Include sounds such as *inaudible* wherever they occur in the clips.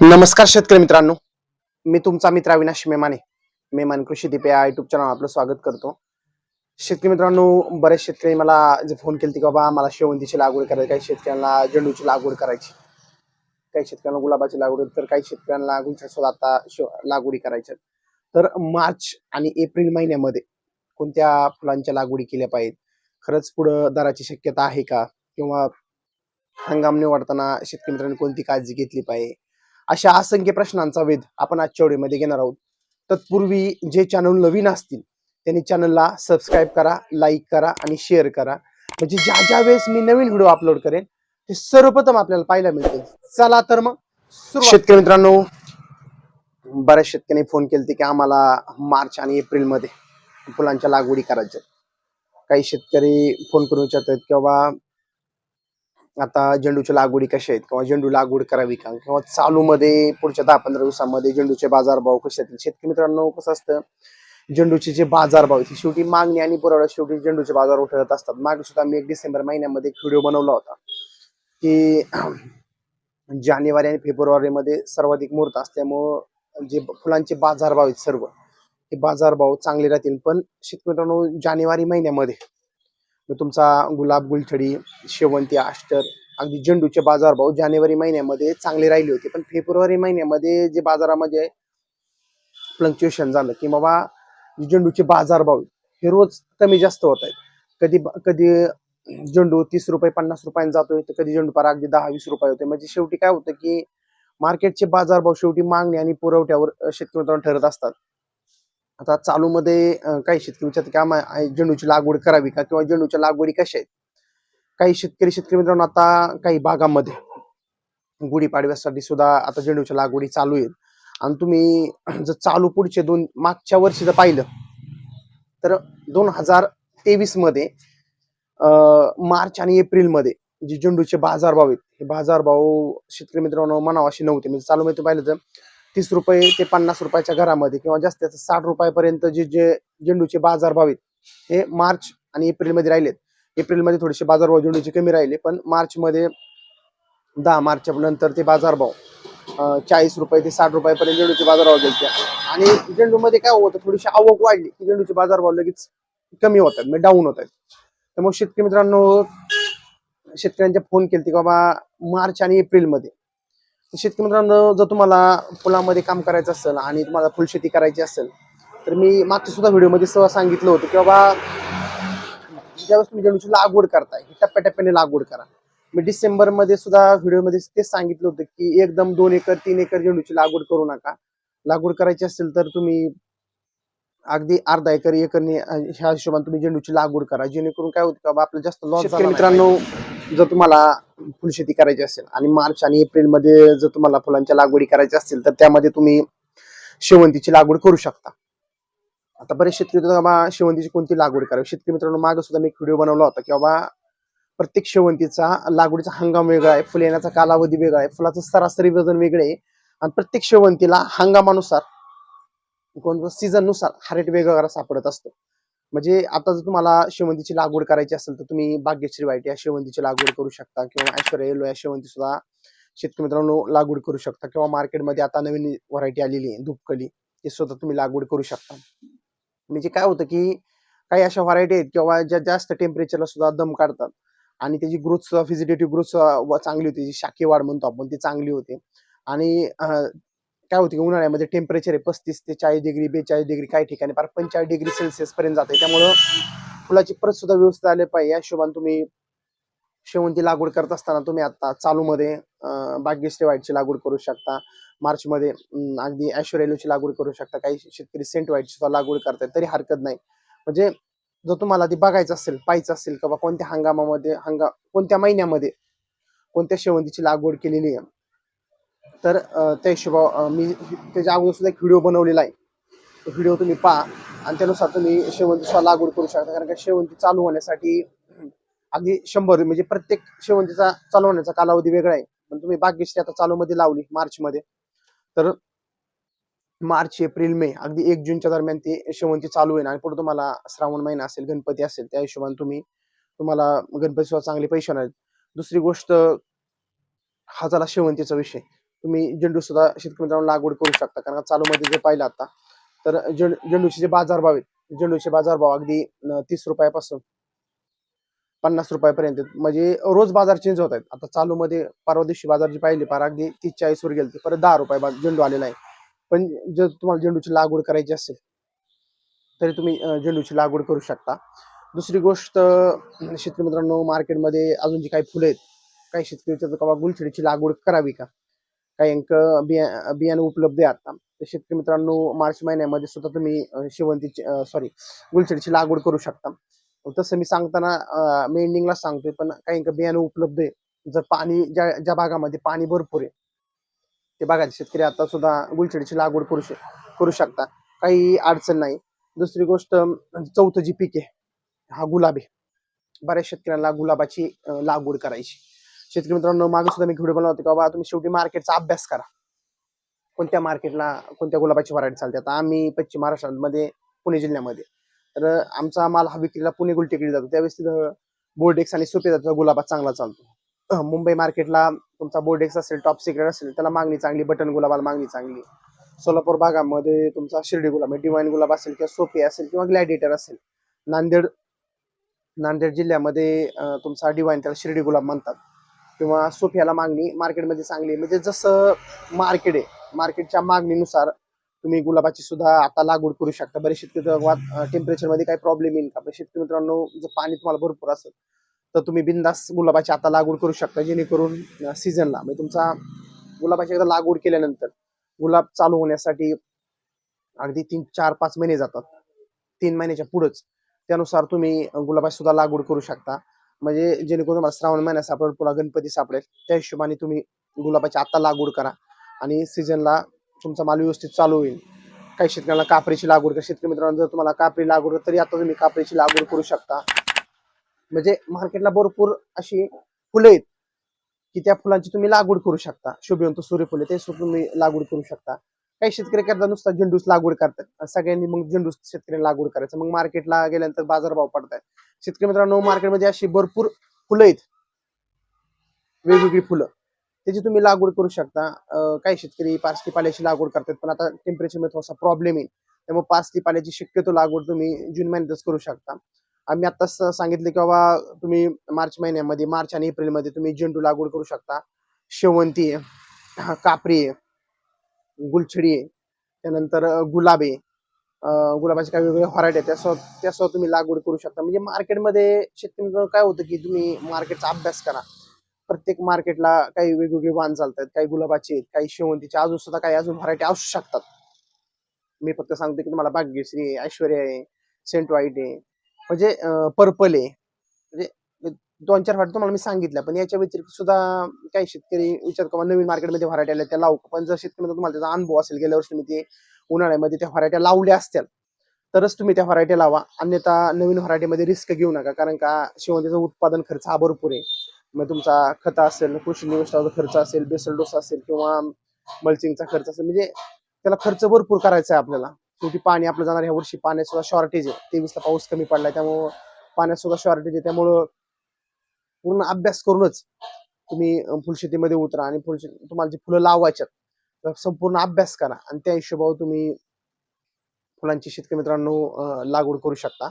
नमस्कार शेतकरी मित्रांनो. मी तुमचा मित्र अविनाश मेमाने. मेमान कृषी दीप या युट्यूब चॅनल आपलं स्वागत करतो. शेतकरी मित्रांनो बरेच शेतकरी मला जे फोन केले की बाबा मला शेवंतीची लागवड करायची काही शेतकऱ्यांना झेंडूची लागवड करायची. काही शेतकऱ्यांना गुलाबाची लागवड तर काही शेतकऱ्यांना गुलछाट आता शेव- लागवडी करायच्या तर मार्च आणि एप्रिल महिन्यामध्ये कोणत्या फुलांच्या लागवडी केल्या पाहिजेत? खरंच पुढं दराची शक्यता आहे का? किंवा हंगाम निवडताना शेतकरी मित्रांनी कोणती काळजी घेतली पाहिजे? अशा असंख्य प्रश्नांचा वेध आपण आजच्या व्हिडिओमध्ये घेणार आहोत. तत्पूर्वी जे चॅनल नवीन असतील त्यांनी चॅनलला सबस्क्राईब करा लाईक करा आणि शेअर करा. म्हणजे ज्या ज्या वेळेस मी नवीन व्हिडिओ अपलोड करेन ते सर्वप्रथम आपल्याला पाहायला मिळते चला तर मग शेतकरी मित्रांनो बऱ्याच शेतकऱ्यांनी फोन केले की आम्हाला मार्च आणि एप्रिलमध्ये फुलांच्या लागवडी करायच्या आहेत. काही शेतकरी फोन करून विचारतात की बाबा आता झेंडूच्या लागवडी कशा आहेत किंवा झेंडू लागवड करावी का? किंवा चालूमध्ये पुढच्या दहा पंधरा दिवसामध्ये झेंडूचे बाजारभाव कसे आहेत शेतकरी मित्रांनो कसं असतं? झेंडूचे जे बाजारभाव आहेत शेवटी मागणी आणि पुरवठा शेवटी झेंडूचे बाजार उठत असतात. मागे सुद्धा मी एक डिसेंबर महिन्यामध्ये एक व्हिडिओ बनवला होता की जानेवारी आणि फेब्रुवारीमध्ये सर्वाधिक मुहूर्त असल्यामुळं जे फुलांचे बाजारभाव आहेत सर्व ते बाजारभाव चांगले राहतील. पण शेतकरी मित्रांनो जानेवारी महिन्यामध्ये मग तुमचा गुलाब गुलछडी शेवंती आष्टर अगदी झेंडूचे बाजारभाव जानेवारी महिन्यामध्ये चांगले राहिले होते. पण फेब्रुवारी महिन्यामध्ये जे बाजारामध्ये फ्लक्च्युएशन झालं की बाबा झेंडूचे बाजारभाव हे रोज कमी जास्त होत आहेत. कधी कधी झेंडू तीस रुपये पन्नास रुपयांनी जातोय तर कधी झेंडू पारा अगदी दहा वीस रुपये होते. म्हणजे शेवटी काय होतं की मार्केटचे बाजारभाव शेवटी मागणी आणि पुरवठ्यावर अं, शेतकरी ठरत असतात. आता चालू मध्ये काही शेतकरी विचारतात की आम्हाला झेंडूची लागवड करावी का? किंवा झेंडूच्या लागवडी कशा आहेत? काही शेतकरी शेतकरी मित्रांनो आता काही भागामध्ये गुढीपाडव्यासाठी सुद्धा आता झेंडूच्या लागवडी चालू आहेत. आणि तुम्ही जर चालू पुढचे दोन मागच्या वर्षी जर पाहिलं तर दोन हजार तेवीसमध्ये अं, मार्च आणि एप्रिलमध्ये जे झेंडूचे बाजारभाव आहेत हे बाजारभाव शेतकरी मित्रांनो म्हणावं असे नव्हते. म्हणजे चालू मध्ये पाहिलं तर तीस रुपये ते पन्नास रुपयाच्या घरामध्ये किंवा जास्तीत जास्त साठ रुपयापर्यंत जे जे झेंडूचे बाजारभाव आहेत हे मार्च आणि एप्रिलमध्ये राहिलेत. एप्रिलमध्ये थोडेसे बाजारभाव झेंडूचे कमी राहिले पण मार्चमध्ये दहा मार्च नंतर ते बाजारभाव चाळीस रुपये ते साठ रुपयापर्यंत झेंडूचे बाजारभाव गेले आणि झेंडूमध्ये काय होतं थोडीशी आवक वाढली की झेंडूचे बाजारभाव लगेच कमी होतात म्हणजे डाऊन होत आहेत. त्यामुळे शेतकरी मित्रांनो शेतकऱ्यांच्या फोन केले की बाबा मार्च आणि एप्रिलमध्ये शेतकरी मित्रांनो जर तुम्हाला फुलामध्ये काम करायचं असेल आणि तुम्हाला फुलशेती करायची असेल तर मी मागच्या सुद्धा व्हिडिओमध्ये सहज सांगितलं होतं की बाबा ज्यावेळेस तुम्ही झेंडूची लागवड करताय ही टप्प्याटप्प्याने लागवड करा. मी डिसेंबरमध्ये सुद्धा व्हिडिओमध्ये तेच सांगितलं होतं की एकदम दोन एकर तीन एकर झेंडूची लागवड करू नका. लागवड करायची असेल तर तुम्ही अगदी अर्धा एकर एकरने ह्या हिशोबाने तुम्ही झेंडूची लागवड करा. जेणेकरून काय होतं की बाबा आपलं जास्त लॉस मित्रांनो जर तुम्हाला फुलशेती करायची असेल आणि मार्च आणि एप्रिलमध्ये जर तुम्हाला फुलांच्या लागवडी करायची असेल तर त्यामध्ये तुम्ही शेवंतीची लागवड करू शकता. आता बरेच शेतकरी बाबा शेवंतीची कोणती लागवड करावी? शेतकरी मित्रांनो मागे सुद्धा मी एक व्हिडिओ बनवला होता की बाबा प्रत्येक शेवंतीचा लागवडीचा हंगाम वेगळा आहे फुल येण्याचा कालावधी वेगळा आहे फुलाचं सरासरी वजन वेगळे आहे आणि प्रत्येक शेवंतीला हंगामानुसार कोणत्या सीझननुसार हा रेट वेगवेगळा सापडत असतो. म्हणजे आता जर तुम्हाला शेवंतीची लागवड करायची असेल तर तुम्ही भाग्यश्री वाईट या शेवंतीची लागवड करू शकता किंवा ऐश्वर्या येलो या शेवंती सुद्धा शेतकरी मित्रांनो लागवड करू शकता किंवा मार्केटमध्ये आता नवीन व्हरायटी आलेली आहे धूपकली ते सुद्धा तुम्ही लागवड करू शकता. म्हणजे काय होतं की काही अशा व्हरायटी आहेत किंवा ज्या जास्त टेम्परेचरला सुद्धा दम काढतात आणि त्याची ग्रोथ फिजिटेटिव्ह ग्रोथ चांगली होती जी शाखी वाढ म्हणतो आपण ती चांगली होते. आणि काय होते की उन्हाळ्यामध्ये टेम्परेचर आहे पस्तीस ते चाळीस डिग्री बेचाळीस डिग्री काही ठिकाणी फार पंचेचाळीस डिग्री सेल्सिअस पर्यंत जाते त्यामुळं फुलाची परत सुद्धा व्यवस्था आले पाहिजे. या हिशोबाने तुम्ही शेवंती लागवड करत असताना तुम्ही आता चालूमध्ये बागेश्री व्हाईटची लागवड करू शकता. मार्चमध्ये अगदी ऐश्वर्याची लागवड करू शकता. काही शेतकरी सेंट व्हाईटची सुद्धा लागवड करतात तरी हरकत नाही. म्हणजे जर तुम्हाला ती बघायचं असेल पाहायचं असेल किंवा कोणत्या हंगामामध्ये हंगा कोणत्या महिन्यामध्ये कोणत्या शेवंतीची लागवड केलेली आहे तर त्या हिशोबा मी त्याच्या अगोदर सुद्धा एक व्हिडिओ बनवलेला आहे. तो व्हिडिओ तुम्ही पहा आणि त्यानुसार तुम्ही शेवंती लागवड करू शकता. कारण का शेवंती चालू होण्यासाठी अगदी शंभर म्हणजे प्रत्येक शेवंतीचा चालू होण्याचा कालावधी वेगळा आहे. पण तुम्ही बागेशी आता चालू मध्ये लावली मार्चमध्ये. तर मार्च एप्रिल मे अगदी एक जूनच्या दरम्यान ती शेवंती चालू होईल आणि पुढे तुम्हाला श्रावण महिना असेल गणपती असेल त्या हिशोबाने तुम्ही तुम्हाला गणपती सुद्धा चांगले पैसे होणार दुसरी गोष्ट हा झाला शेवंतीचा विषय. तुम्ही झेंडू सुद्धा शेतकरी मित्रांनो लागवड करू शकता. कारण चालू मध्ये जे पाहिलं आता तर झेंडूचे जे बाजारभाव आहेत झेंडूचे बाजारभाव अगदी तीस रुपयापासून पन्नास रुपयापर्यंत म्हणजे रोज बाजार चेंज होत आहेत. आता चालू मध्ये परवा दिवशी बाजार जी पाहिली पार अगदी तीस चाळीस वर गेले परत दहा रुपये झेंडू आलेला आहे. पण जर तुम्हाला झेंडूची लागवड करायची असेल तरी तुम्ही झेंडूची लागवड करू शकता. दुसरी गोष्ट शेतकरी मित्रांनो मार्केटमध्ये अजून जी काही फुलं आहेत काही शेतकरी गुलछडीची लागवड करावी का? काही अंक बिया बियाणं उपलब्ध आहे आता. तर शेतकरी मित्रांनो मार्च महिन्यामध्ये सुद्धा तुम्ही शेवंतीची सॉरी गुलछडीची लागवड करू शकता. तसं मी सांगताना मी एंडिंगला सांगतोय पण काही अंक बियाणं उपलब्ध आहे. जर पाणी ज्या ज्या भागामध्ये पाणी भरपूर आहे ते भागाचे शेतकरी आता सुद्धा गुलछडीची लागवड करू शक करू शकता. काही अडचण नाही. दुसरी गोष्ट चौथं जी पीक आहे हा गुलाब आहे. बऱ्याच शेतकऱ्यांना गुलाबाची लागवड करायची. शेतकरी मित्रांनो मागे सुद्धा मी व्हिडिओ बनवला होता की बाबा तुम्ही शेवटी मार्केटचा अभ्यास करा. कोणत्या मार्केटला कोणत्या गुलाबाची व्हरायटी चालते? आता आम्ही पश्चिम महाराष्ट्रामध्ये पुणे जिल्ह्यामध्ये. तर आमचा माल हा विक्रीला पुणे गुलटेकडे जातो. त्यावेळेस तिथं बोर्डेक्स आणि सोपे जातो गुलाबा चांगला चालतो. मुंबई मार्केटला तुमचा बोर्डेक्स असेल टॉप सिक्रेट असेल त्याला मागणी चांगली बटन गुलाबाला मागणी चांगली. सोलापूर भागामध्ये तुमचा शिर्डी गुलाब म्हणजे डिवाईन गुलाब असेल किंवा सोपे असेल किंवा ग्लॅडिएटर असेल. नांदेड नांदेड जिल्ह्यामध्ये तुमचा डिवाईन त्याला शिर्डी गुलाब म्हणतात. किंवा सोफियाला मागणी मार्केटमध्ये चांगली म्हणजे जसं मार्केट आहे मार्केटच्या मागणीनुसार तुम्ही गुलाबाची सुद्धा आता लागवड करू शकता. बरेच शेतकरी टेम्परेचरमध्ये काही प्रॉब्लेम येईल का? शेतकरी मित्रांनो जर पाणी तुम्हाला भरपूर असेल तर तुम्ही बिंदास गुलाबाची आता लागवड करू शकता जेणेकरून सीझनला म्हणजे तुमचा गुलाबाची एकदा लागवड केल्यानंतर गुलाब चालू होण्यासाठी अगदी तीन चार पाच महिने जातात. तीन महिन्याच्या पुढेच त्यानुसार तुम्ही गुलाबाची सुद्धा लागवड करू शकता. म्हणजे जेणेकरून तुम्हाला श्रावण महिन्यात सापडेल पुन्हा गणपती सापडेल. त्या हिशोबाने तुम्ही गुलाबाची आत्ता लागवड करा. आणि सीझनला तुमचा माल व्यवस्थित चालू होईल. काही शेतकऱ्यांना कापरीची लागवड करा. शेतकरी मित्रांनो जर तुम्हाला कापरी लागवड तरी आता तुम्ही कापरीची लागवड करू शकता. म्हणजे मार्केटला भरपूर अशी फुलं आहेत की त्या फुलांची तुम्ही लागवड करू शकता. शुभवंत सूर्यफुले ते सुद्धा तुम्ही लागवड करू शकता. काही शेतकरी करतात नुसता झेंडूस लागवड करतात. सगळ्यांनी मग झेंडूस शेतकरी लागवड करायचं. मग मार्केटला गेल्यानंतर बाजारभाव पडतात. शेतकरी मित्रांनो मार्केटमध्ये अशी भरपूर फुलं आहेत. वेगवेगळी फुलं. त्याची तुम्ही लागवड करू शकता. काही शेतकरी पार्सली पाल्याची लागवड करतात पण आता टेम्परेचरमध्ये थोडासा प्रॉब्लेम येईल त्यामुळे पार्सली पाल्याची शक्यतो लागवड तुम्ही जून महिन्यातच करू शकता. आम्ही आत्ताच सांगितले की बाबा तुम्ही मार्च महिन्यामध्ये मार्च आणि एप्रिलमध्ये तुम्ही झेंडू लागवड करू शकता. शेवंती आहे कापरी आहे गुलछडी आहे. त्यानंतर गुलाब आहे. गुलाबाचे काही वेगवेगळे व्हरायटी आहेत. त्यासह त्यासह तुम्ही लागवड करू शकता. म्हणजे मार्केटमध्ये शेतकरी काय होतं की तुम्ही मार्केटचा अभ्यास करा. प्रत्येक मार्केटला काही वेगवेगळे वाण चालतात. काही गुलाबाचे आहेत काही शेवंतीचे. अजून सुद्धा काही अजून व्हरायटी असू शकतात. मी फक्त सांगतो की तुम्हाला भाग्यश्री आहे ऐश्वर्या आहे सेंट व्हाईट आहे. म्हणजे पर्पल आहे. दोन चार व्हरायटी तुम्हाला मी सांगितल्या पण याच्या व्यतिरिक्त सुद्धा काही शेतकरी विचार किंवा नवीन मार्केटमध्ये व्हरायटी आल्या त्या लावू. पण जर शेतकरी तुम्हाला त्याचा अनुभव असेल गेल्या वर्षी तुम्ही ते उन्हाळ्यामध्ये त्या व्हरायट्या लावल्या असतील तरच तुम्ही त्या व्हरायटी लावा. अन्यथा नवीन व्हरायटीमध्ये रिस्क घेऊ नका कारण का शेवंतीचा उत्पादन खर्च हा भरपूर आहे. मग तुमचा खत असेल कृषी निविष्ठाचा खर्च असेल बेसल डोस असेल किंवा मल्चिंगचा खर्च असेल म्हणजे त्याला खर्च भरपूर करायचा आहे आपल्याला. शेवटी पाणी आपलं जाणार ह्या वर्षी पाण्यात सुद्धा शॉर्टेज आहे. तेवीसला पाऊस कमी पडलाय त्यामुळं पाण्यात सुद्धा शॉर्टेज आहे त्यामुळं पूर्ण अभ्यास करूनच तुम्ही फुलशेतीमध्ये उतरा आणि फुलशेती तुम्हाला जी फुलं लावायच्यात संपूर्ण अभ्यास करा आणि त्या हिशोबावर तुम्ही फुलांची शेतकरी मित्रांनो लागवड करू शकता.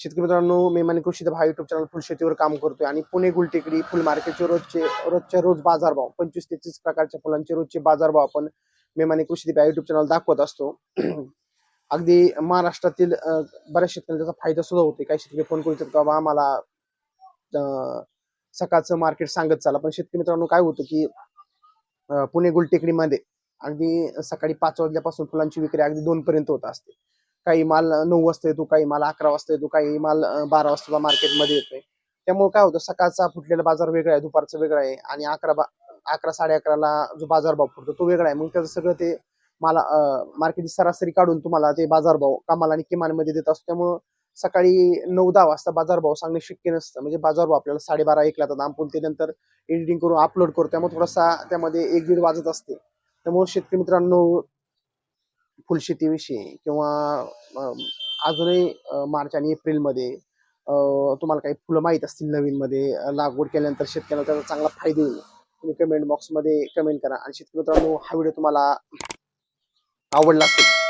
शेतकरी मित्रांनो मेमानी कृषी हा युट्यूब चॅनल फुलशेतीवर काम करतोय आणि पुणे गुलटेकडी फुल मार्केटचे रोजचे रोजच्या रोज बाजारभाव पंचवीस ते तीस प्रकारच्या फुलांचे रोजचे बाजारभाव आपण मेमानी कृषी हा युट्यूब चॅनल दाखवत असतो. *clears throat* अगदी महाराष्ट्रातील बऱ्याच शेतकऱ्यांना त्याचा फायदा सुद्धा होतो काही शेतकरी फोन करू शकतो बाबा आम्हाला अं, सकाळचं मार्केट सांगत चाला. पण शेतकरी मित्रांनो काय होतं की पुणे गुलटेकडीमध्ये अगदी सकाळी पाच वाजल्यापासून फुलांची विक्री अगदी दोन पर्यंत होत असते. काही माल नऊ वाजता येतो काही माल अकरा वाजता येतो काही माल बारा वाजता मार्केटमध्ये येतोय. त्यामुळे काय होतं सकाळचा फुटलेला बाजार वेगळा आहे दुपारचा वेगळा आहे आणि अकरा बा अकरा साडे अकराला जो बाजारभाव फुटतो तो वेगळा आहे. मग त्याचं सगळं ते मला मार्केटची सरासरी काढून तुम्हाला ते बाजारभाव कमाल आणि किमानमध्ये देत असतो. त्यामुळं सकाळी नऊ दहा वाजता बाजारभाव सांगणे शक्य नसतं. म्हणजे बाजारभाव आपल्याला साडेबारा एकला तर आपण ते नंतर एडिटिंग करून अपलोड करतो. त्यामुळे थोडासा त्यामध्ये एक दीड वाजत असते. त्यामुळे शेतकरी मित्रांनो फुलशेतीविषयी किंवा अजूनही मार्च आणि एप्रिलमध्ये तुम्हाला काही फुलं माहीत असतील नवीन मध्ये लागवड केल्यानंतर शेतकऱ्यांना त्याचा चांगला फायदा होईल. तुम्ही कमेंट बॉक्समध्ये कमेंट करा. आणि शेतकरी मित्रांनो हा व्हिडिओ तुम्हाला आवडला असेल